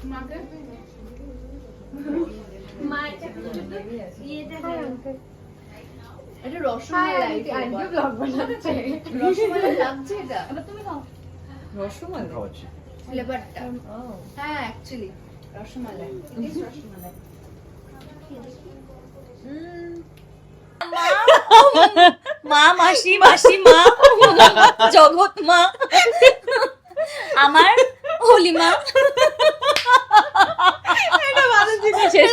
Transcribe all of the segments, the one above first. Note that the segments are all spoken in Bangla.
করো মাকে মা এটা ইয়েতে এটা রসমালাই রসমালাই লাগছে এটা। এবার তুমি খাও। রসমালাই? খাওয়াচ্ছি। ফ্লেভারটা। হ্যাঁ অ্যাকচুয়ালি রসমালাই। It রসমালাই। মা মাসি মাসি মা জগৎ মা। আমার হোলি মা।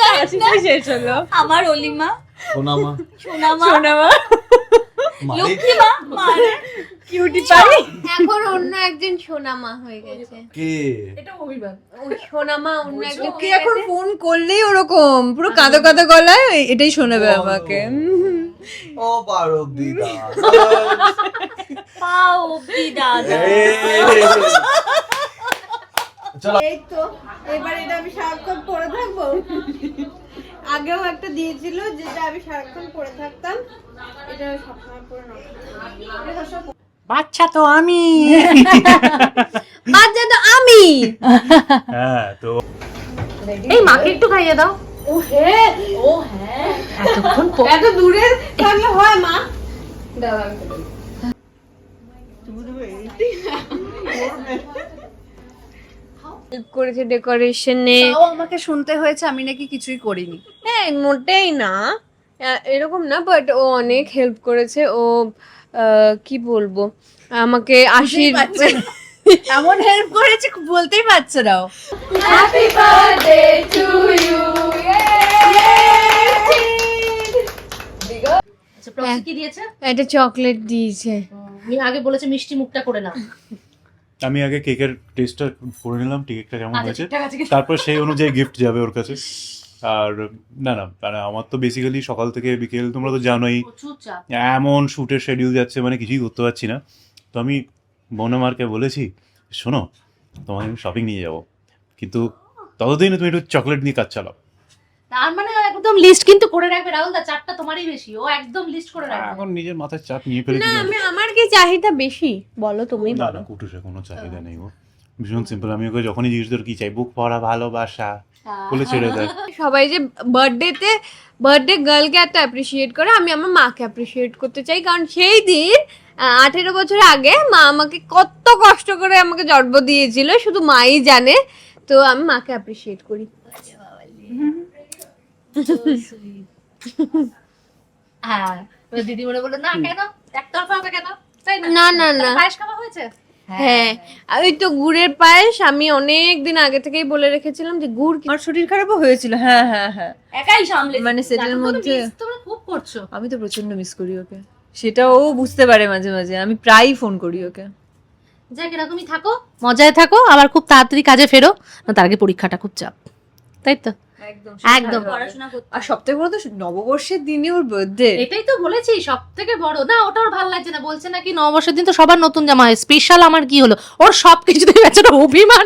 শেষ শেষ হলো। আমার হোলি মা সোনামা। সোনা মা সোনা মা মানে? লক্ষ্মী মা মা কিউটি পাই এখন অন্য একজন সোনামা হয়ে গেছে। কে? এটা অভিমান। ওই সোনামা অন্য একজন এখন ফোন করলেই ওরকম। পুরো কাঁদো কাঁদো গলায় এটাই শোনাবে আমাকে। ও পারক দিদা। পা অব্দি দাদা। চলো এই তো এবার এটা আমি সারাক্ষণ পরে থাকব? আগেও একটা দিয়েছিল যেটা আমি সারাক্ষণ পরে থাকতাম এটা সবসময় পরে না বাচ্চা তো আমি। বাচ্চা তো আমি। হ্যাঁ তো এই মাকে একটু খাইয়ে দাও। ও হে ও হ্যাঁ। এতক্ষণ এত দূরে থাকলে হয় মা। দাও আমি খাই। হেল্প করেছে ডেকোরেশনে। তাও আমাকে শুনতে হয়েছে আমি নাকি কিছুই করিনি। হ্যাঁ মোটেই না। এরকম না বাট ও অনেক হেল্প করেছে। ও আহ, কি বলব? আমাকে আশীর্বাদ এমন হেল্প করেছে বলতেই পারছ নাও আচ্ছা প্রক্সি কি দিয়েছে? একটা চকলেট দিয়েছে। আগে বলেছে মিষ্টি মুখটা করে না আমি আগে কেকের টেস্টটা করে নিলাম কেকটা কেমন আচ্ছা হয়েছে? তারপর সেই অনুযায়ী গিফট যাবে ওর কাছে। আর না না মানে আমার তো বেসিক্যালি সকাল থেকে বিকেল তোমরা তো জানোই এমন শ্যুটের শিডিউল যাচ্ছে মানে কিছুই করতে পারছি না। তো আমি বনমারকে বলেছি শোনো তোমাকে আমি শপিং নিয়ে যাব। কিন্তু ততদিনে তুমি একটু চকলেট নিয়ে কাজ চালাও। তার মানে একদম লিস্ট কিন্তু করে রাখবে। রাহুল দা চারটা তোমারই বেশি। ও একদম লিস্ট করে রাখবে। এখন নিজের মাথায় চাপ নিয়ে ফেলেছি না আমি আমার কি চাহিদা বেশি? বলো তুমি না না কুটুসে কোনো চাহিদা নেই ও ভীষণ সিম্পল আমি ওকে যখনই জিজ্ঞেস করি কি চাই? বুক পড়া ভালোবাসা। বলে ছেড়ে দেয়। সবাই যে বার্থডেতে বার্থডে গার্লকে এত অ্যাপ্রিসিয়েট করে আমি আমার মাকে অ্যাপ্রিসিয়েট করতে চাই। কারণ সেই দিন আঠেরো বছর আগে মা আমাকে কত কষ্ট করে আমাকে জন্ম দিয়েছিল শুধু মাই জানে। তো আমি মাকে অ্যাপ্রিসিয়েট করি। হ্যাঁ। দিদি মনে বলল না কেন? একতরফা হবে কেন? না? না না পায়েস খাওয়া হয়েছে? হ্যাঁ। ওই তো গুড়ের পায়েস আমি অনেক দিন আগে থেকেই বলে রেখেছিলাম যে গুড় আমার শরীর খারাপও হয়েছিল। হ্যাঁ হ্যাঁ হ্যাঁ। একাই সামলে মানে সেটার মধ্যে- তোমরা খুব করছ। আমি তো প্রচণ্ড মিস করি ওকে। সেটা ও বুঝতে পারে মাঝে মাঝে। আমি প্রায়ই ফোন করি ওকে। যাক এরকমই থাকো। মজায় থাকো আবার খুব তাড়াতাড়ি কাজে ফেরো। না তার আগে পরীক্ষাটা খুব চাপ। তাই তো? একদম একদম। পড়াশোনা করতে। আর সব থেকে বড় তো নববর্ষের দিনে ওর বার্থডে এটাই তো বলেছি সব থেকে বড়। না ওটা ওর ভালো লাগছে না। বলছে নাকি নববর্ষের দিন তো সবার নতুন জামা হয়। স্পেশাল আমার কি হলো? ওর সব কিছুতে বেচারা অভিমান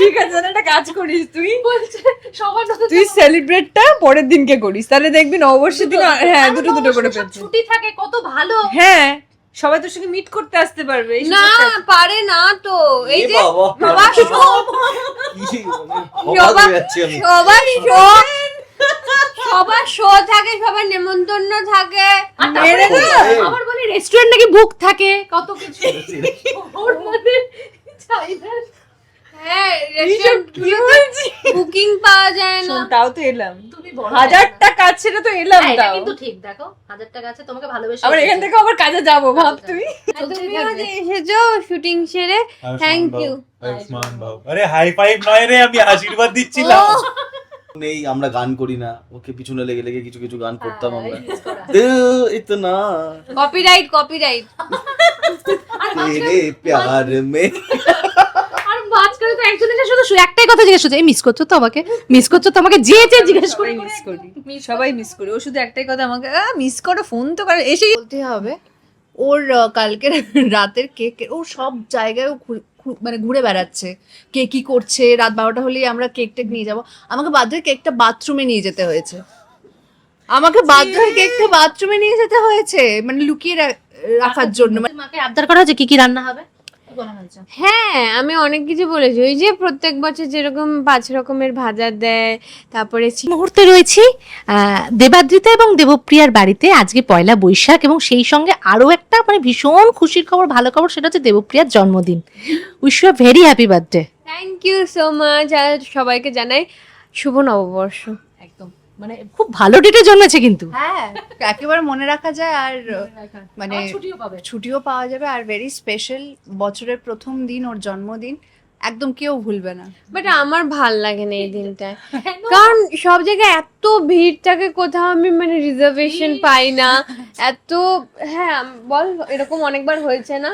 ঠিক আছে একটা কাজ করিস তুই। বলছে সবার নতুন তুই সেলিব্রেটটা পরের দিনকে করিস। তাহলে দেখবি নববর্ষের দিন হ্যাঁ দুটো দুটো করে ছুটি থাকে কত ভালো। হ্যাঁ। সবাই তোর সঙ্গে মিট করতে আসতে পারবে না পারে না তো এই যে বাবা সবার আমি। সবার শো সবার শো থাকে সবার নেমন্তন্ন থাকে। আর না। আবার বলি রেস্টুরেন্ট নাকি বুক থাকে? কত কিছু। ওর মধ্যে চাহিদা। হ্যাঁ বলছিস? বুকিং পাওয়া যায় না। তাও তো এলাম। তুমি বড় হাজারটা কাজ ছেড়ে তো এলাম হ্যাঁ, এটা কিন্তু ঠিক দেখো হাজার টাকা আছে তোমাকে ভালোবেসে আবার এখান থেকে আবার কাজে যাব ভাব আর তুমিও যে এসেছ শুটিং সেরে থ্যাংক ইউ আরে হাই ফাইভ নয় রে আমি আশীর্বাদ দিচ্ছিলাম। নেই আমরা গান করি না ওকে পিছনে লেগে লেগে কিছু কিছু গান করতাম আমরা। করা। দিল ইতনা। কপিরাইট কপিরাইট তেরে প্যার মে। একজন এসে শুধু একটাই কথা জিজ্ঞেস করছে এই মিস করছ তো আমাকে? মিস করছ তো আমাকে? যে যে জিজ্ঞেস করে মিস করি সবাই মিস করি। ও শুধু একটাই কথা আমাকে মিস করো ফোন তো করে। এসেই বলতে হবে ওর কালকের রাতের কেক ও সব জায়গায় মানে ঘুরে বেড়াচ্ছে। কে কি করছে? রাত বারোটা হলেই আমরা কেক টেক নিয়ে যাব। আমাকে বাধ্য হয়ে কেকটা বাথরুমে নিয়ে যেতে হয়েছে। আমাকে বাধ্য হয়ে কেকটা বাথরুমে নিয়ে যেতে হয়েছে। মানে লুকিয়ে রাখার জন্য। মানে মাকে আবদার করা হয়েছে কি কি রান্না হবে? বলা হয়েছে। হ্যাঁ আমি অনেক কিছু বলেছি। ওই যে প্রত্যেক বছর যেরকম পাঁচ রকমের ভাজা দেয় তারপরে মুহূর্তে রয়েছি দেবাদ্রিতা এবং দেবপ্রিয়ার বাড়িতে। আজকে পয়লা বৈশাখ এবং সেই সঙ্গে আরও একটা মানে ভীষণ খুশির খবর ভালো খবর সেটা হচ্ছে দেবপ্রিয়ার জন্মদিন। Wish you very happy birthday thank you so much আর সবাইকে জানাই শুভ নববর্ষ। মানে খুব ভালো ডেটে জন্মেছে কিন্তু। হ্যাঁ একেবারে মনে রাখা যায় আর মানে ছুটিও পাবে। ছুটিও পাওয়া যাবে আর ভেরি স্পেশাল বছরের প্রথম দিন ওর জন্মদিন। একদম কেউ ভুলবে না। বাট আমার ভালো লাগে না এই দিনটা কারণ সব জায়গায় এত ভিড় থাকে কোথাও আমি মানে রিজার্ভেশন পাই না। এত হ্যাঁ বল এরকম অনেকবার হয়েছে না?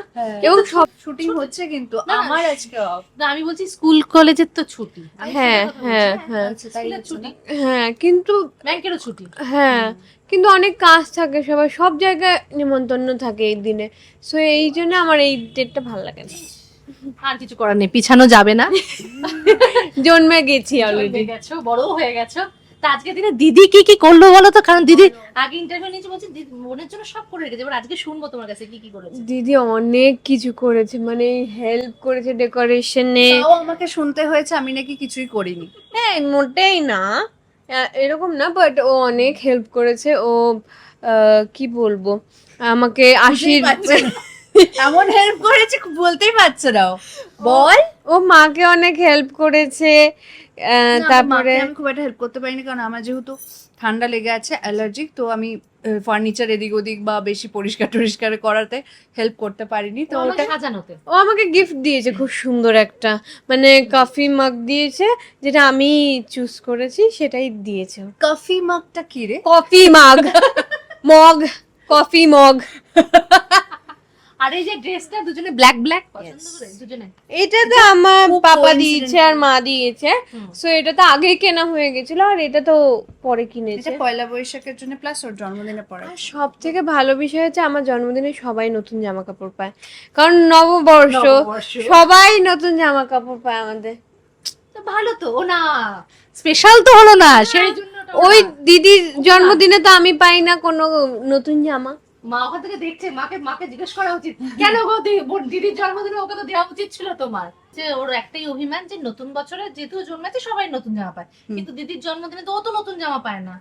এবং সব শুটিং হচ্ছে কিন্তু। আমার আজকে off। না আমি বলছি স্কুল কলেজের তো ছুটি। হ্যাঁ হ্যাঁ হ্যাঁ। স্কুলের ছুটি। হ্যাঁ কিন্তু ব্যাংকেরও ছুটি। হ্যাঁ কিন্তু অনেক কাজ থাকে সবাই সব জায়গায় নিমন্ত্রণ থাকে এই দিনে। সো এই জন্য আমার এই ডেটটা ভালো লাগে না। আর কিছু করার নেই পিছানো যাবে না। জন্মে গেছি অলরেডি গেছো বড়ও হয়ে গেছো। তা আজকে দিনে দিদি কি কি করল বলো তো? কারণ দিদি আগে ইন্টারভিউ নিয়েছি বলছি দিদি মনের জন্য সব করে রেখেছে এবার আজকে শুনব তোমার কাছে কি কি করেছে। দিদি অনেক কিছু করেছে মানে হেল্প করেছে ডেকোরেশনে তাও আমাকে শুনতে হয়েছে আমি নাকি কিছুই করিনি। হ্যাঁ মোটেই না। আহ, এরকম না বাট ও অনেক হেল্প করেছে ও আহ, কি বলব? আমাকে আশির পারছে না। এমন হেল্প করেছে বলতেই পারছে না। বল। ও মাকে অনেক হেল্প করেছে। আহ, তারপরে? আমি খুব একটা হেল্প করতে পারিনি কারণ আমার যেহেতু ঠান্ডা লেগে আছে অ্যালার্জিক তো আমি ফার্নিচার এদিক ওদিক বা বেশি পরিষ্কার টরিষ্কার করাতে হেল্প করতে পারিনি। তো তো ওটা সাজানোতে। ও আমাকে গিফট দিয়েছে খুব সুন্দর একটা। মানে কফি মাগ দিয়েছে যেটা আমি চুজ করেছি সেটাই দিয়েছে কফি মাগটা কি রে? কফি মাগ মগ কফি মগ আর এই যে ড্রেসটা দুজনে ব্ল্যাক ব্ল্যাক পছন্দ করে? দুজনে? এটা তো আমার পাপা দিয়েছে আর মা দিয়েছে। সো এটা তো আগে কেনা হয়ে গেছিল আর এটা তো পরে কিনেছে। এটা পয়লা বৈশাখের জন্য প্লাস ওর জন্মদিনে পড়ে। আর সব থেকে ভালো বিষয় হচ্ছে আমার জন্মদিনে সবাই নতুন জামা কাপড় পায়। কারণ নববর্ষ সবাই নতুন জামা কাপড় পায় আমাদের। তো ভালো তো ও না। স্পেশাল তো হলো না সেই জন্য ওই দিদির জন্মদিনে তো আমি পাই না কোনো নতুন জামা। মা ওখান থেকে দেখছে মাকে মাকে জিজ্ঞেস করা উচিত। কেন গো দিদির জন্মদিনে ওকে তো দেওয়া উচিত ছিল তোমার? যে ওর একটাই অভিমান যে নতুন বছরে যেহেতু জন্মেছে সবাই নতুন জামা পায়। কিন্তু দিদির জন্মদিনে তো ও তো নতুন জামা পায় না।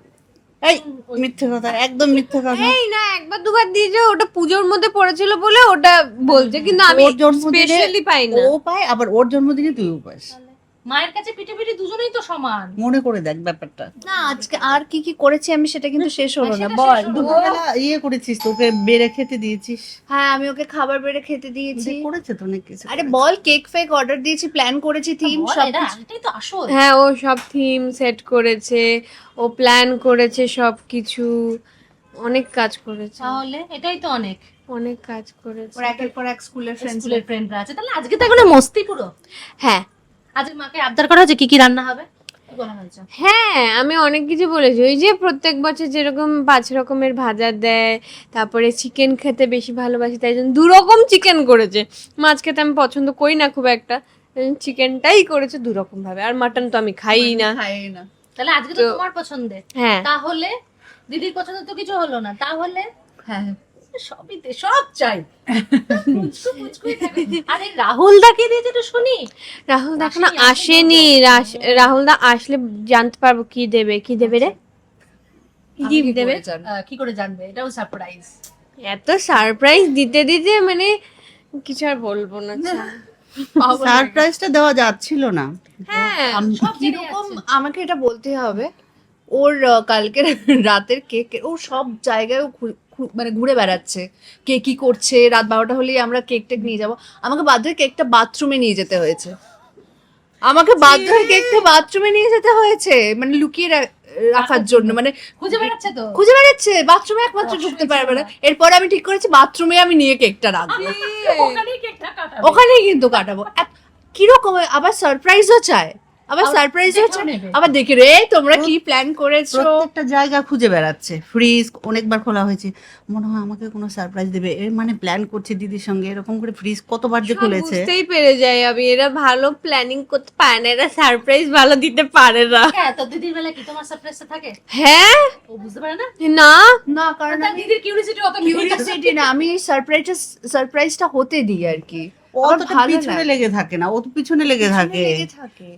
এই মিথ্যে কথা একদম মিথ্যে কথা। এই না একবার দুবার দিয়েছে ওটা পুজোর মধ্যে পড়েছিল বলে ওটা বলছে কিন্তু আমি স্পেশালি পাই না। ও পায় আবার ওর জন্মদিনে তুইও পাস। মায়ের কাছে পিঠে পিঠে দুজনেই তো সমান। মনে করে দেখ ব্যাপারটা। না আজকে আর কি কি করেছি আমি সেটা কিন্তু শেষ হলো না। বল। দুপুরবেলা ইয়ে করেছিস তোকে বেড়ে খেতে দিয়েছিস। হ্যাঁ আমি ওকে খাবার বেড়ে খেতে দিয়েছি। করেছে তো অনেক কিছু আরে বল কেক ফেক অর্ডার দিয়েছি প্ল্যান করেছি থিম সব এটাই তো আসল। হ্যাঁ ও সব থিম সেট করেছে ও প্ল্যান করেছে সব কিছু। অনেক কাজ করেছে। তাহলে এটাই তো অনেক। অনেক কাজ করেছে। ওর একের পর এক স্কুলের ফ্রেন্ডস স্কুলের ফ্রেন্ডরা আছে। তাহলে আজকে তো এখন মস্তি পুরো। হ্যাঁ আজকে মাকে আবদার করা হচ্ছে কি কি রান্না হবে? হয়েছে? হ্যাঁ আমি অনেক কিছু বলেছি। ওই যে প্রত্যেক বছর যেরকম পাঁচ রকমের ভাজা দেয় তারপরে চিকেন খেতে বেশি ভালোবাসি তাই জন্য দু রকম চিকেন করেছে। মাছ খেতে আমি পছন্দ করি না খুব একটা। চিকেনটাই করেছে দু রকম ভাবে আর মাটন তো আমি খাই না। খাই না। তাহলে আজকে তো তো- তোমার পছন্দের। হ্যাঁ। তাহলে দিদির পছন্দ তো কিছু হলো না। তাহলে হ্যাঁ। সবই তে- সব চাই। আরে রাহুল দা কি দিয়েছে একটু শুনি? রাহুল দা এখনও আসেনি, রাহুল দা আসলে জানতে পারব কি দেবে কি দেবে রে? কি দেবে? কি করে জানবে? এটাও সারপ্রাইজ এত সারপ্রাইজ দিতে দিতে মানে কিছু আর বলব না সারপ্রাইজটা দেওয়া যাচ্ছিল না। হ্যাঁ সব কীরকম আমাকে এটা বলতে হবে? ওর কালকের রাতের কেক ও সব জায়গায় মানে ঘুরে বেড়াচ্ছে। কে কি করছে? রাত বারোটা হলেই আমরা কেক টেক নিয়ে যাব। আমাকে বাধ্য হয়ে কেকটা বাথরুমে নিয়ে যেতে হয়েছে। আমাকে বাধ্য হয়ে কেকটা বাথরুমে নিয়ে যেতে হয়েছে। মানে লুকিয়ে রাখার জন্য। মানে খুঁজে বেড়াচ্ছে তো? খুঁজে বেড়াচ্ছে। বাথরুমে একমাত্র ঢুকতে পারবে না। এরপর আমি ঠিক করেছি বাথরুমে আমি নিয়ে কেকটা রাখব। ওখানেই কেকটা ওখানেই কিন্তু কাটাবো। কীরকম আবার সারপ্রাইজও চায়। আবার চায় নেবে। আবার দেখি রে তোমরা কি প্ল্যান করেছ? প্রত্যেকটা জায়গা খুঁজে বেড়াচ্ছে। ফ্রিজ অনেকবার খোলা হয়েছে। মনে হয় আমাকে কোনো সারপ্রাইজ দেবে। এর মানে প্ল্যান করছে দিদির সঙ্গে। এরকম করে ফ্রিজ কতবার যে খুলেছে। বুঝতেই পেরে যাই আমি। এরা ভালো প্ল্যানিং করতে পারে না। এরা সারপ্রাইজ ভালো দিতে পারে না। হ্যাঁ তো দিদির বেলা কি তোমার সারপ্রাইজটা থাকে? হ্যাঁ? ও বুঝতে পারে না? না। না কারণ আমি দিদির কিউরিসিটি অত। না। আমি সারপ্রাইজটা সারপ্রাইজটা হতে দিই আর কি। ও আমার পিছনে লেগে। থাকে না। ও তো পিছনে লেগে থাকে। লেগে থাকে।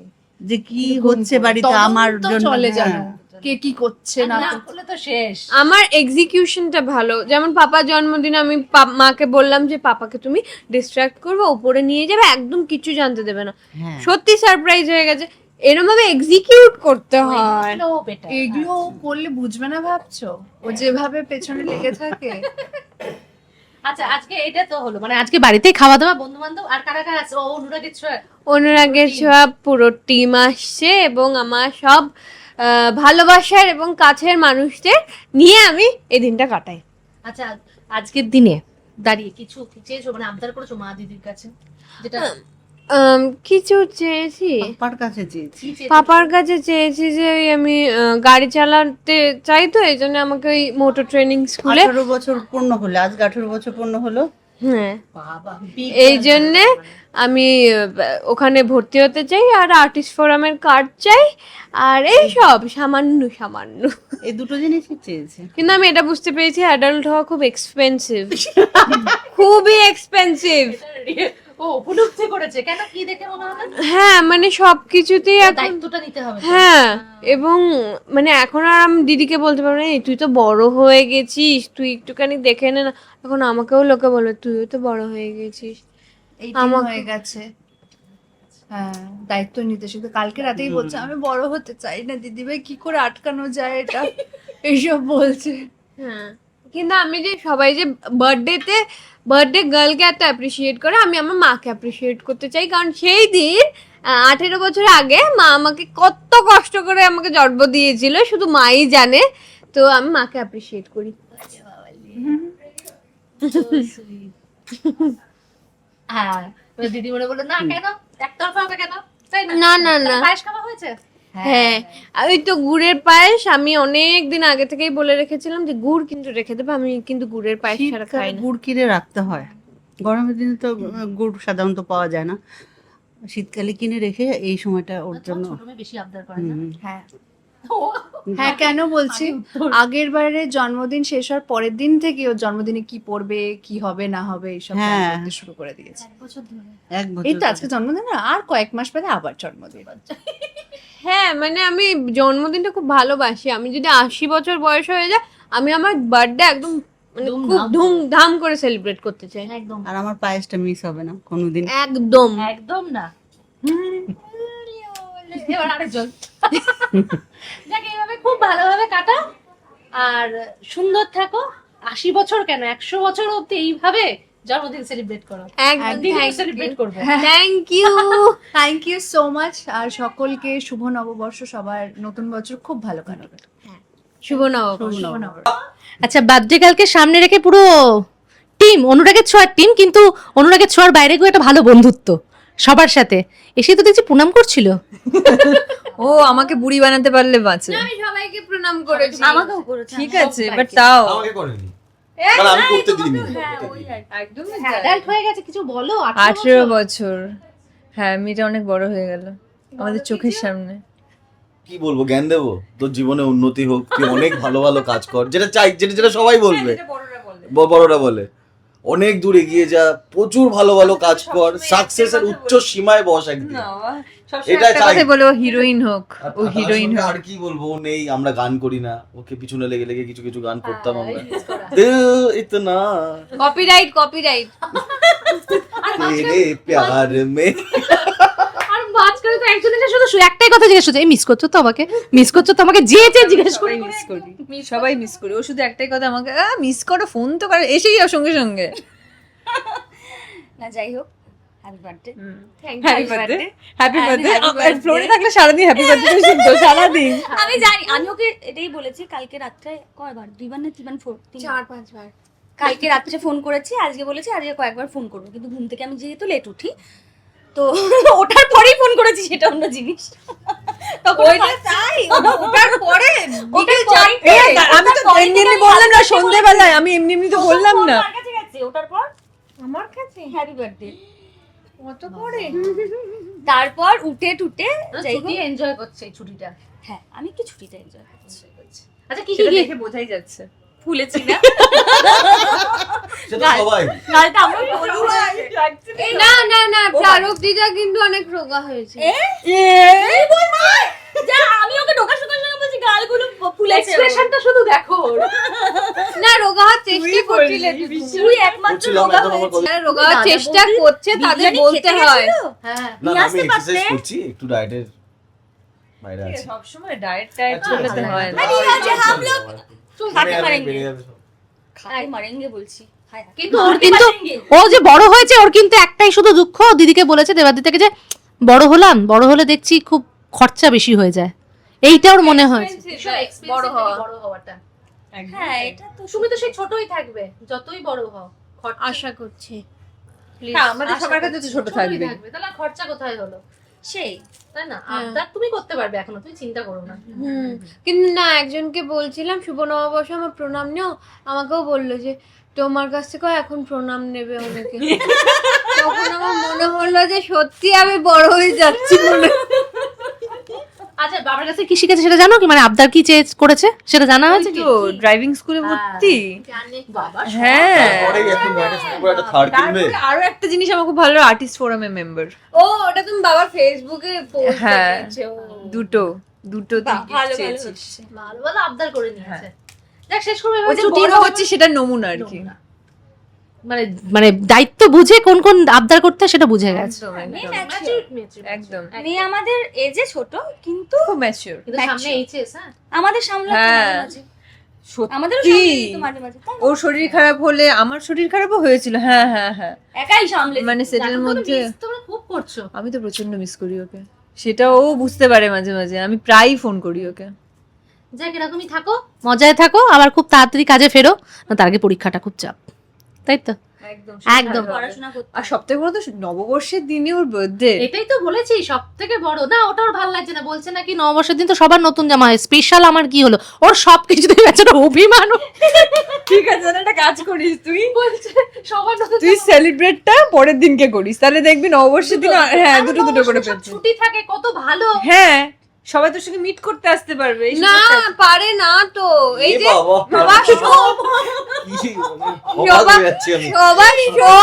যে কি হচ্ছে বাড়িতে আমার জন্য? চলে হ্যাঁ। জানো কে কি করছে না না করলে তো শেষ। আমার এক্সিকিউশনটা ভালো। যেমন পাপার জন্মদিনে আমি মাকে বললাম যে পাপাকে তুমি ডিস্ট্রাক্ট করবে উপরে নিয়ে যাবে একদম কিছু জানতে দেবে না। হ্যাঁ। সত্যি সারপ্রাইজ হয়ে গেছে। এরম ভাবে এক্সিকিউট করতে হয়। এগুলো। করলে বুঝবে না ভাবছ? ও যেভাবে পেছনে লেগে থাকে। আচ্ছা আজকে এটা তো হলো। মানে আজকে বাড়িতেই খাওয়া দাওয়া বন্ধু বান্ধব আর কারা কারা আছে? ও অনুরাগের ছোঁয়া অনুরাগের ছোঁয়া পুরো টিম আসছে এবং আমার সব ভালোবাসার এবং কাছের মানুষদের নিয়ে আমি এই দিনটা কাটাই। আচ্ছা আজকের দিনে দাঁড়িয়ে কিছু চেয়েছো? মানে আবদার করেছ মা দিদির কাছে? যেটা কিছু চেয়েছি। পাপার কাছে চেয়েছি। পাপার কাছে চেয়েছি যে ওই আমি গাড়ি চালাতে চাই তো এই জন্য আমাকে ওই মোটর ট্রেনিং স্কুলে আঠারো বছর পূর্ণ হলো আজকে আঠারো বছর পূর্ণ হলো। হ্যাঁ। এই জন্যে আমি ওখানে ভর্তি হতে চাই আর আর্টিস্ট ফোরামের কার্ড চাই আর এই সব সামান্য সামান্য। এই দুটো জিনিসই চেয়েছে। কিন্তু আমি এটা বুঝতে পেরেছি অ্যাডাল্ট হওয়া খুব এক্সপেন্সিভ খুবই এক্সপেন্সিভ ও উপলব্ধি করেছে। কেন? কি দেখে মনে হলো হ্যাঁ মানে সবকিছুতেই এখন দায়িত্বটা নিতে হবে হ্যাঁ এবং মানে এখন আর আমি দিদিকে বলতে পারব না তুই তো বড় হয়ে গেছিস তুই একটুখানি দেখে নে না। এখন আমাকেও লোকে বলে তুইও তো বড় হয়ে গেছিস। এই আমাকে- হয়ে গেছে। হ্যাঁ দায়িত্ব নিতে। শুধু কালকে রাতেই বলছে আমি বড় হতে চাই না দিদি ভাই কি করে আটকানো যায় এটা? এইসব বলছে। হ্যাঁ। কিন্তু আমি যে সবাই যে বার্থডেতে বার্থডে গার্লকে এত অ্যাপ্রিসিয়েট করে আমি আমার মাকে অ্যাপ্রিসিয়েট করতে চাই। কারণ সেই দিন আঠেরো বছর আগে মা আমাকে কত কষ্ট করে আমাকে জন্ম দিয়েছিল শুধু মাই জানে। তো আমি মাকে অ্যাপ্রিসিয়েট করি। হ্যাঁ দিদি মনে বলল না কেন? একতরফা হবে কেন? না, না, না। খাওয়া হয়েছে? হ্যাঁ। ওই তো গুড়ের পায়েস আমি অনেক দিন আগে থেকেই বলে রেখেছিলাম যে গুড় কিন্তু রেখে দেবে আমি কিন্তু গুড়ের পায়েস ছাড়া খাই শীতকালে না। গুড় কিনে রাখতে হয়। গরমের দিনে তো গুড় সাধারণত পাওয়া যায় না। শীতকালে কিনে রেখে এই সময়টা ওর জন্য বেশি আবদার করে না? হ্যাঁ। হ্যাঁ কেন বলছি? আগের বারে জন্মদিন শেষ হওয়ার পরের দিন থেকে ওর জন্মদিনে কি পড়বে কি হবে না হবে এইসব হ্যাঁ। করতে শুরু করে দিয়েছে। এই তো আজকে জন্মদিন আর কয়েক মাস বাদে আবার জন্মদিন। হ্যাঁ মানে আমি জন্মদিনটা খুব ভালোবাসি। আমি যদি আশি বছর বয়স হয়ে যায় আমি আমার বার্থডে একদম মানে খুব ধুমধাম। করে সেলিব্রেট করতে চাই। একদম। আর আমার পায়েসটা মিস হবে না কোনোদিন। একদম। একদম না। এবার আরেকজন যাক এইভাবে খুব ভালোভাবে কাটাও। আর সুন্দর থাকো। আশি বছর কেন? একশো বছর অব্দি এইভাবে জন্মদিন সেলিব্রেট করো। একদম সেলিব্রেট করব। Thank you thank you so much আর সকলকে শুভ নববর্ষ। সবার নতুন বছর খুব ভালো কাটাবে। শুভ নববর্ষ। আচ্ছা বার্থডে কালকে সামনে রেখে পুরো টিম অনুরাগের ছোঁয়ার টিম কিন্তু অনুরাগের ছোঁয়ার বাইরে গিয়ে একটা ভালো বন্ধুত্ব সবার সাথে। এসে তো দেখছি প্রণাম করছিল। ও আমাকে বুড়ি বানাতে পারলে বাঁচে। আমি সবাইকে প্রণাম করেছি। আমাকেও করেছে। ঠিক আছে বাট তাও। আমাকে করেনি। মানে আমি করতে দিইনি। অ্যাডাল্ট হয়ে গেছে কিছু বলো? আঠেরো বছর। হ্যাঁ মেয়েটা অনেক বড় হয়ে গেল। আমাদের চোখের সামনে। কি বলব জ্ঞান দেবো? তোর জীবনে উন্নতি হোক তুই অনেক ভালো ভালো কাজ কর। যেটা চাই যেটা যেটা সবাই বলবে। বড়রা বলে। অনেক দূর এগিয়ে যা প্রচুর ভালো ভালো কাজ কর। সাকসেসের উচ্চ সীমায় বস একদিন। এটা চাই। কথাই বলে ও হিরোইন হোক আর ও হিরোইন হোক। আর কি বলব ও নেই আমরা গান করি না। ওকে পিছনে লেগে লেগে কিছু কিছু গান করতাম আমরা। ইতনা कॉपीराइट কপিরাইট তেরে প্যার মে আর মাঝখানে তো একজন এসে শুধু একটাই কথা জিজ্ঞেস করছে মিস করছ তো আমাকে? মিস করছ তো আমাকে? যে যে জিজ্ঞেস করে। মিস করি। সবাই মিস করি। ও শুধু একটাই কথা আমাকে মিস করো ফোন তো করে। এসেই যাও সঙ্গে সঙ্গে। না যাই হোক। Happy birthday happy birthday happy birthday ফ্লোরে থাকলে সারাদিন হ্যাপি বার্থডে শুনতো সারাদিন। আমি জানি আমি ওকে এটাই বলেছি কালকে রাত্রে কয়বার? দুইবার না তিনবার ফোন চার পাঁচবার। কালকে রাত্রে ফোন করেছি আজকে বলেছি আজকে কয়েকবার ফোন করব কিন্তু ঘুম থেকে আমি যেহেতু লেট উঠি তো ওঠার পরেই ফোন করেছি সেটা অন্য জিনিস। তখন তাই ওটার পরে ওটার বিকেল পরে- চারটে। আমি তো ওটার এমনি এমনি বললাম না সন্ধ্যেবেলায় আমি এমনি এমনি তো বললাম না। আমার কাছে গেছে? ওটার পর? আমার কাছে। হ্যাপি বার্থডে কত পরে তারপর উঠে টুটে যাই ছুটি এনজয় করছে এই ছুটিটা। হ্যাঁ আমি একটু ছুটিতে এনজয় করছি। আচ্ছা কি কি দেখে বোঝাই যাচ্ছে। ফুলেছি না? প্রারব দিদা কিন্তু অনেক রোগা হয়েছে। এই বল মা! যা আমি ওকে ঢোকা শোকার সঙ্গে বলছি গালগুলো ফুলেছে এক্সপ্রেশনটা শুধু দেখো। না রোগা হওয়ার চেষ্টা করছিলে তুই একমাত্র রোগা এখন আমার হয়েছিস। যারা রোগা হওয়ার চেষ্টা করছে তাদের বলতে হয়। হ্যাঁ। না নিয়ে না, আসতে আমি এক্সারসাইজ করছি একটু ডায়েটের বাইরে আছি। সবসময় ডায়েট টায়েট আচ্ছা, করলে তো আচ্ছা। হয় না আরে আছে, হাম লোগ খাতে মারেঙ্গে খাতে মারেঙ্গে বলছি। হায় হায়। কিন্তু ওর কিন্তু ও যে বড় হয়েছে ওর কিন্তু একটাই শুধু দুঃখ। দিদিকে বলেছে দেবাদি থেকে যে বড় হলাম বড় হলে দেখছি খুব খরচা বেশি হয়ে যায়। এইটা ওর মনে হয়েছে বড় হওয়া। বড় হওয়াটা? হ্যাঁ এটা তো তুমি তো সেই ছোটই থাকবে যতই বড় হও। আশা করছি। হ্যাঁ আমাদের সবার কাছে তো ছোট থাকবে। থাকবে তাহলে খরচা কোথায় হলো? সেই তাই না? হ্যাঁ। আবদার তুমি করতে পারবে এখনও তুমি চিন্তা করো না। কিন্তু না একজনকে বলছিলাম শুভ নববর্ষ আমার প্রণাম নেও। আমাকেও বলল যে তোমার কাছ থেকেও এখন প্রণাম নেবে অনেকে। তখন আমার মনে হলো যে সত্যি আমি বড় হয়ে যাচ্ছি মনে আচ্ছা বাবার কাছে কি শিখেছে সেটা জানো কি? মানে আবদার কি চেয়ে করেছে? সেটা জানা হয়েছে কি? তো ড্রাইভিং স্কুলে ভর্তি। হ্যাঁ। আরও একটা জিনিস আমার খুব ভালো আর্টিস্ট ফোরামে মেম্বার ও ওটা তুমি বাবার ফেসবুকে পোস্ট হ্যাঁ। দুটো দুটো ভালো ভালো হচ্ছে। ভালো ভালো আবদার করে নিয়েছে। দেখ শেষ করবে ও যে বড় হচ্ছে সেটা নমুনা আর কি। মানে মানে দায়িত্ব বুঝে কোন কোন আবদার করতে হয় সেটা বুঝে গেছে। একদম মেয়ে আমাদের এজে ছোট কিন্তু খুব ম্যাচিওর কিন্তু সামনে এইচএস হ্যাঁ? আমাদের সামলাতে হ্যাঁ। সত্যি? ওর শরীর খারাপ হলে আমার শরীর খারাপও হয়েছিল। হ্যাঁ হ্যাঁ হ্যাঁ। একাই সামলে। মানে সেটার মধ্যে তোমরা খুব করছ। আমি তো প্রচণ্ড মিস করি ওকে। সেটা ও বুঝতে পারে মাঝে মাঝে। আমি প্রায়ই ফোন করি ওকে। যাক এরকমই থাকো। মজায় থাকো আবার খুব তাড়াতাড়ি কাজে ফেরো। না তার আগে পরীক্ষাটা খুব চাপ। তাই তো? একদম আর সব থেকে বড় তো নববর্ষের দিনে ওর বার্থডে এটাই তো বলেছি সব থেকে বড়। না ওটা ওর ভালো লাগছে না। বলছে নাকি নববর্ষের দিন তো সবার নতুন জামা হয়। স্পেশাল আমার কি হলো? ওর সব কিছুতেই বেচারা অভিমান। ঠিক আছে একটা কাজ করিস তুই। বলছে সবার নতুন তুই সেলিব্রেটটা পরের দিনকে করিস। তাহলে দেখবি নববর্ষের দিন হ্যাঁ দুটো দুটো করে ছুটি থাকে কত ভালো। হ্যাঁ। সবাই তোর সঙ্গে মিট করতে আসতে পারবে না পারে না তো এই যে বাবা। সবার সবার শো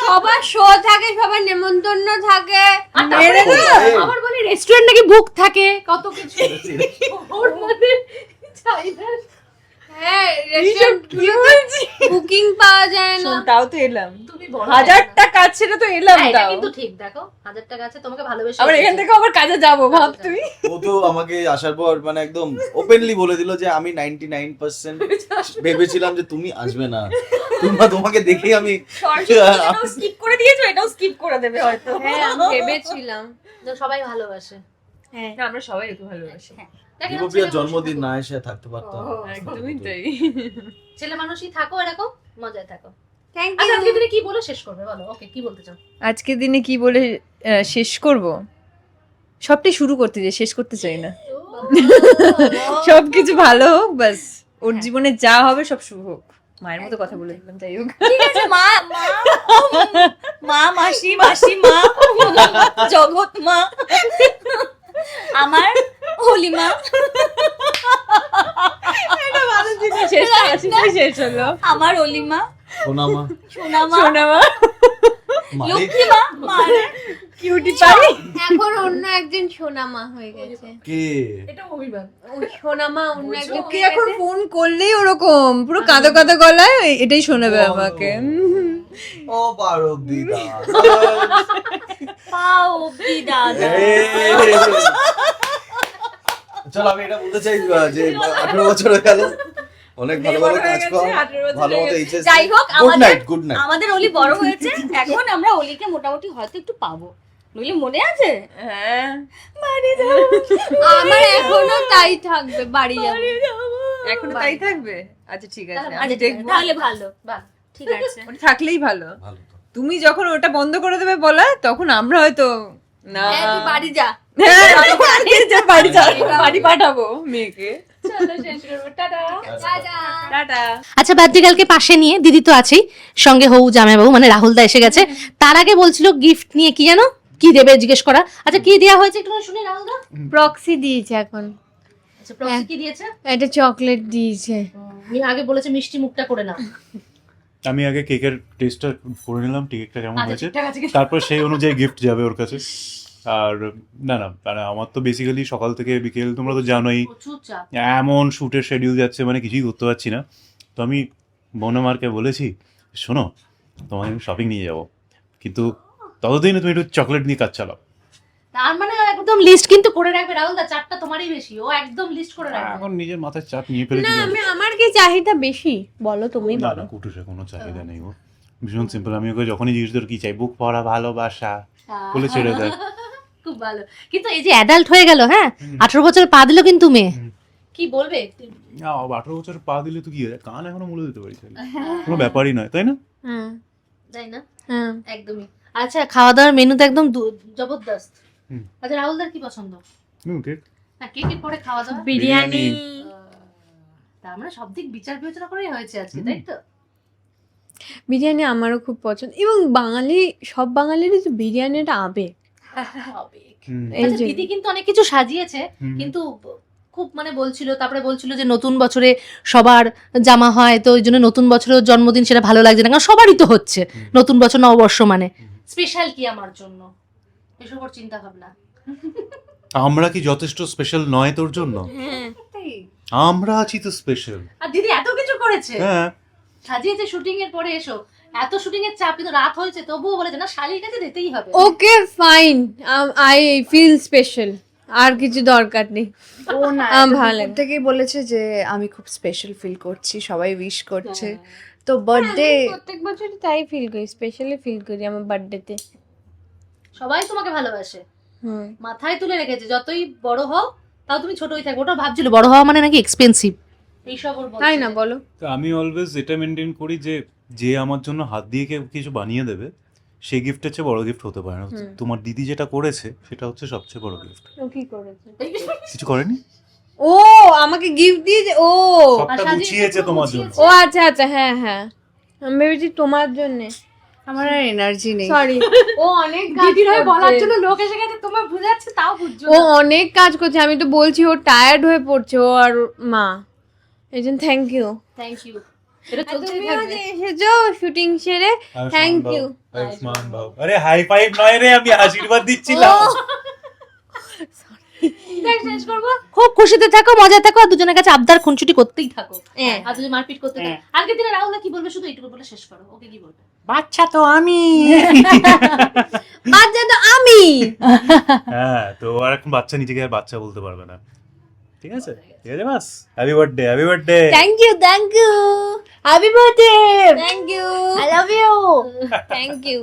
সবার শো থাকে সবার নেমন্তন্ন থাকে। আবার বলি রেস্টুরেন্ট নাকি বুক থাকে কত কিছু। ওর মধ্যে চাই না। হ্যাঁ রেস্টুরেন্ট বুকিং পাওয়া যায় না। তাও তো এলাম। তুমি হাজারটা কাজ ছেড়ে তো এলাম হ্যাঁ, তাও। কিন্তু ঠিক দেখো হাজার টাকা তোমাকে ভালোবেসে আবার এখান থেকে আবার কাজে যাব ভাব তুই ও তো আমাকে আসার পর মানে একদম ওপেনলি বলে দিল যে আমি নাইনটি নাইন পার্সেন্ট ভেবেছিলাম যে তুমি আসবে না। তোমরা তোমাকে দেখেই আমি স্কিপ করে দিয়েছ এটাও স্কিপ করে দেবে হয়তো। হ্যাঁ আমি ভেবেছিলাম। সবাই ভালোবাসে। হ্যাঁ। আমরা সবাই একটু ভালোবাসি। জন্মদিন না এসে থাকতে পারতাম একদমই তাই। ছেলে মানুষই থাকো এরকম মজায় থাকো। আচ্ছা আজকে দিনে কি বলে শেষ করবে? বলো ওকে কি বলতে চাও? আজকের দিনে কি বলে শেষ করব? সবটাই শুরু করতে চাই শেষ করতে চাই না। সবকিছু ভালো হোক বাস। ওর জীবনে যা হবে সব শুভ হোক। মায়ের মতো কথা বলে দিলাম যাই হোক। ঠিক আছে মা মা মা মাসি মাসি মা জগৎ মা। আমার হোলি মা। শেষ হলো আমার হোলি মা। সোনা মা। সোনা মা। সোনা মা। মালিক লক্ষ্মী মা কিউটি এখন অন্য একজন সোনামা হয়ে গেছে। কে? এটা অভিমান। ওই সোনামা অন্য একজন ওকে এখন ফোন করলেই ওরকম। পুরো কাঁদো কাঁদো গলায় এটাই শোনাবে আমাকে। ও পারব দিদা। পাও অব্দি দাদা। চল আমি এটা বলতে চাই যে আঠেরো বছর হয়ে গেল। অনেক ভালো ভালো কাজ ভালো মতো। এইচএস যাই হোক গুড নাইট গুড নাইট আমাদের অলি বড় হয়েছে এখন আমরা অলিকে মোটামুটি হয়তো একটু পাবো। নইলে মনে আছে? হ্যাঁ। বাড়ি যাব। আমার এখনও তাই থাকবে বাড়ি যাবে। এখন তাই থাকবে? আচ্ছা ঠিক আছে আমি আচ্ছা, দেখব। তাহলে ভালো বাহ ঠিক আছে। ওটা থাকলেই ভালো। ভালো তুমি যখন ওটা বন্ধ করে দেবে বলা তখন আমরা হয়তো না। হ্যাঁ, বাড়ি যে। বাড়ি পাঠাবো মেয়েকে আচ্ছা বার্থডে পাশে নিয়ে দিদি তো আছেই সঙ্গে হৌ জামাইবাবু মানে রাহুল দা এসে গেছে। তার আগে বলছিল গিফট নিয়ে কি জানো? কি দেবে জিজ্ঞেস করা? আচ্ছা কি দেওয়া হয়েছে একটু শুনি রাহুল দা। প্রক্সি দিয়েছে এখন। আচ্ছা প্রক্সি কি দিয়েছে? একটা চকলেট দিয়েছে। আগে বলেছে মিষ্টি মুখটা করে নাও। আমি আগে কেকের টেস্টটা করে নিলাম কেকটা কেমন আচ্ছা হয়েছে? তারপর সেই অনুযায়ী গিফট যাবে ওর কাছে। আর না না মানে আমার তো বেসিক্যালি সকাল থেকে বিকেল তোমরা তো জানোই এমন শ্যুটের শিডিউল যাচ্ছে মানে কিছুই করতে পারছি না। তো আমি বনমারকে বলেছি শোনো তোমাকে আমি শপিং নিয়ে যাব। কিন্তু ততদিনে তুমি একটু চকলেট নিয়ে কাজ চালাও। তার মানে একদম লিস্ট কিন্তু করে রাখবে রাহুল দা চারটা তোমারই বেশি ও একদম লিস্ট করে রাখবে। এখন নিজের মাথায় চাপ নিয়ে ফেলেছি না আমি আমার কি চাহিদা বেশি? বলো তুমি না না কুটুসে কোনো চাহিদা নেই ও। ভীষণ সিম্পল আমি ওকে যখনই জিজ্ঞেস করি কি চাই? বুক পড়া ভালোবাসা? বলে ছেড়ে দেয়। খুব ভালো। কিন্তু এই যে অ্যাডাল্ট হয়ে গেল হ্যাঁ? আঠারো বছর পা দিল কিন্তু মেয়ে। কি বলবে? আঠারো বছর পা দিলে তো কি কান এখনও মুলে দিতে পারি কোনো ব্যাপারই নয় তাই না? হ্যাঁ। তাই না? হ্যাঁ। একদমই। আচ্ছা খাওয়া দাওয়ার মেনু তো একদম জবরদস্ত। আচ্ছা রাহুলদার কি পছন্দ? হুম, ঠিক। না কেকের পরে খাওয়া দাওয়া বিরিয়ানি। তার মানে সব দিক বিচার বিবেচনা করেই হয়েছে আজকে তাই তো? বিরিয়ানি আমারও খুব পছন্দ। এবং বাঙালি সব বাঙালিরই তো বিরিয়ানিটা আবেগ। আচ্ছা, দিদি কিন্তু অনেক কিছু সাজিয়েছে কিন্তু খুব মানে বলছিল তারপরে বলছিল যে নতুন বছরে সবার জামা হয় তো ওই জন্য নতুন বছরের জন্মদিন সেটা ভালো লাগছে না কারণ সবারই তো হচ্ছে। নতুন বছর নববর্ষ মানে। স্পেশাল কি আমার জন্য? এসব ওর চিন্তা ভাবনা আমরা কি যথেষ্ট স্পেশাল নয় তোর জন্য? হ্যাঁ। আমরা আছি তো স্পেশাল। আর দিদি এত কিছু করেছে। হ্যাঁ। সাজিয়েছে শুটিং এর পরে এসো। এত শুটিং এর চাপ কিন্তু রাত হয়েছে তবুও বলেছে না শালির কাছে দিতেই হবে। Okay fine I feel special আর কিছু দরকার নেই। ও না আম, ভালো। থেকেই বলেছে যে আমি খুব স্পেশাল ফিল করছি সবাই উইশ করছে। তো বার্থডে আমি প্রত্যেক বছরই তাই ফিল করি স্পেশালি ফিল করি আমার বার্থডেতে সবাই তোমাকে ভালোবাসে। হুম। মাথায় তুলে রেখেছে যতই বড় হও তাও তুমি ছোটই থাকবে। ওটা ভাবছিল বড় হওয়া মানে নাকি এক্সপেন্সিভ। তাই না বলো। তো আমি অলওয়েজ এটা মেনটেন করি যে যে আমার জন্য হাত দিয়ে কেউ কিছু বানিয়ে দেবে সেই গিফটের চেয়ে বড় গিফট হতে পারে না। তোমার দিদি যেটা করেছে সেটা হচ্ছে সবচেয়ে বড় গিফট ও কি করেছে? কিছু করেনি? ও আমাকে গিফট দিয়েছে ও। সবটা গুছিয়েছে তোমার জন্য। ও আচ্ছা আচ্ছা হ্যাঁ হ্যাঁ। আমি ভেবেছি তোমার জন্য। আমার আর এনার্জি নেই। সরি ও অনেক দিদির হয়ে বলার। জন্য লোক এসে গেছে তোমার বুঝাচ্ছে তাও বুঝছ ও অনেক কাজ করছে আমি তো বলছি ও টায়ার্ড হয়ে পড়ছে ও আর মা। এই জন্য thank you thank you shooting সেরে. আরে হাই ফাইভ নয় রে আমি আশীর্বাদ দিচ্ছিলাম। খুব খুশিতে থাকো মজায় থাকো আর দুজনের কাছে আবদার খুনছুটি করতেই থাকো। হ্যাঁ। আর দুজন মারপিট করতে থাকো। আজকের দিনে রাহুল কি বলবে শুধু এইটুকু বলে শেষ করো। ওকে কি বলবে? বাচ্চা তো আমি। বাচ্চা তো আমি। হ্যাঁ তো আর এখন বাচ্চা নিজেকে আর বাচ্চা বলতে পারবে না। ঠিক আছে ঠিক আছে বাস happy birthday happy birthday thank you thank you happy birthday thank you I love you thank you